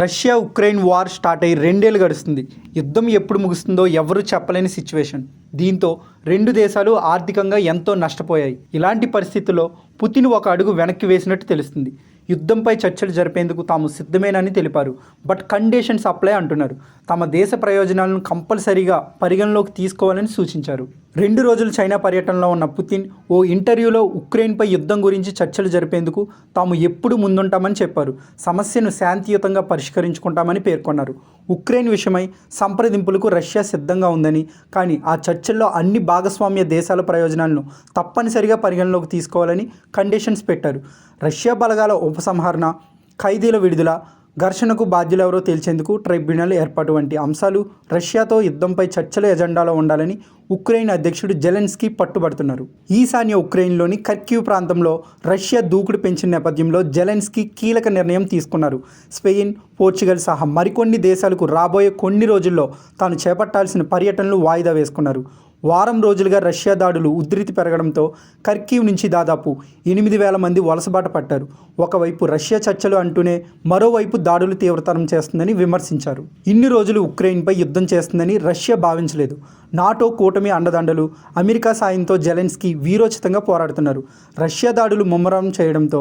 Russia Ukraine war start అయ్యి రెండేళ్ళు గడుస్తుంది. యుద్ధం ఎప్పుడు ముగుస్తుందో ఎవరూ చెప్పలేని సిచ్యువేషన్. దీంతో రెండు దేశాలు ఆర్థికంగా ఎంతో నష్టపోయాయి. ఇలాంటి పరిస్థితుల్లో పుతిన్ ఒక అడుగు వెనక్కి వేసినట్టు తెలుస్తుంది. యుద్ధంపై చర్చలు జరిపేందుకు తాము సిద్ధమేనని తెలిపారు. బట్ కండిషన్స్ అప్లై అంటున్నారు. తమ దేశ ప్రయోజనాలను కంపల్సరీగా పరిగణలోకి తీసుకోవాలని సూచించారు. రెండు రోజులు చైనా పర్యటనలో ఉన్న పుతిన్ ఓ ఇంటర్వ్యూలో ఉక్రెయిన్పై యుద్ధం గురించి చర్చలు జరిపేందుకు తాము ఎప్పుడు ముందుంటామని చెప్పారు. సమస్యను శాంతియుతంగా పరిష్కరించుకుంటామని పేర్కొన్నారు. ఉక్రెయిన్ విషయమై సంప్రదింపులకు రష్యా సిద్ధంగా ఉందని కానీ ఆ చర్చల్లో అన్ని భాగస్వామ్య దేశాల ప్రయోజనాలను తప్పనిసరిగా పరిగణలోకి తీసుకోవాలని కండిషన్స్ పెట్టారు. రష్యా బలగాల ఉపసంహరణ ఖైదీల విడుదల ఘర్షణకు బాధ్యులెవరో తేల్చేందుకు ట్రైబ్యునల్ ఏర్పాటు వంటి అంశాలు రష్యాతో యుద్ధంపై చర్చల ఎజెండాలో ఉండాలని ఉక్రెయిన్ అధ్యక్షుడు జెలెన్స్కీ పట్టుబడుతున్నారు. ఈశాన్య ఉక్రెయిన్లోని కర్క్యూ ప్రాంతంలో రష్యా దూకుడు పెంచిన నేపథ్యంలో జెలెన్స్కీ కీలక నిర్ణయం తీసుకున్నారు. స్పెయిన్ పోర్చుగల్ సహా మరికొన్ని దేశాలకు రాబోయే కొన్ని రోజుల్లో తాను చేపట్టాల్సిన పర్యటనలు వాయిదా వేసుకున్నారు. వారం రోజులుగా రష్యా దాడులు ఉధృతి పెరగడంతో కర్కీవ్ నుంచి దాదాపు ఎనిమిది వేల మంది వలసబాట పట్టారు. ఒకవైపు రష్యా చర్చలు అంటూనే మరోవైపు దాడులు తీవ్రతరం చేస్తుందని విమర్శించారు. ఇన్ని రోజులు ఉక్రెయిన్పై యుద్ధం చేస్తుందని రష్యా భావించలేదు. నాటో కూటమి అండదండలు అమెరికా సాయంతో జెలెన్స్కీ వీరోచితంగా పోరాడుతున్నారు. రష్యా దాడులు ముమ్మరం చేయడంతో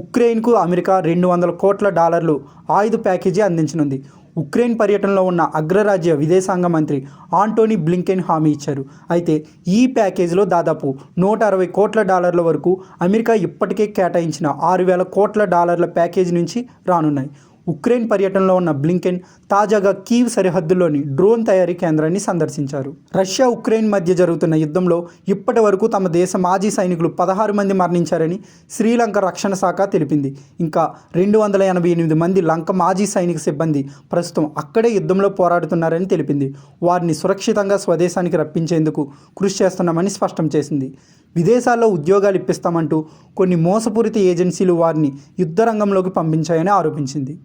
ఉక్రెయిన్కు అమెరికా రెండు వందల కోట్ల డాలర్లు ఆయుధ ప్యాకేజీ అందించనుంది. ఉక్రెయిన్ పర్యటనలో ఉన్న అగ్రరాజ్య విదేశాంగ మంత్రి ఆంటోనీ బ్లింకెన్ హామీ ఇచ్చారు. అయితే ఈ ప్యాకేజీలో దాదాపు నూట అరవై కోట్ల డాలర్ల వరకు అమెరికా ఇప్పటికే కేటాయించిన ఆరు వేల కోట్ల డాలర్ల ప్యాకేజీ నుంచి రానున్నాయి. ఉక్రెయిన్ పర్యటనలో ఉన్న బ్లింకెన్ తాజాగా కీవ్ సరిహద్దులోని డ్రోన్ తయారీ కేంద్రాన్ని సందర్శించారు. రష్యా ఉక్రెయిన్ మధ్య జరుగుతున్న యుద్ధంలో ఇప్పటి వరకు తమ దేశ మాజీ సైనికులు పదహారు మంది మరణించారని శ్రీలంక రక్షణ శాఖ తెలిపింది. ఇంకా రెండు వందల ఎనభై ఎనిమిది మంది లంక మాజీ సైనిక సిబ్బంది ప్రస్తుతం అక్కడే యుద్ధంలో పోరాడుతున్నారని తెలిపింది. వారిని సురక్షితంగా స్వదేశానికి రప్పించేందుకు కృషి చేస్తున్నామని స్పష్టం చేసింది. విదేశాల్లో ఉద్యోగాలు ఇప్పిస్తామంటూ కొన్ని మోసపూరిత ఏజెన్సీలు వారిని యుద్ధ రంగంలోకి పంపించాయని ఆరోపించింది.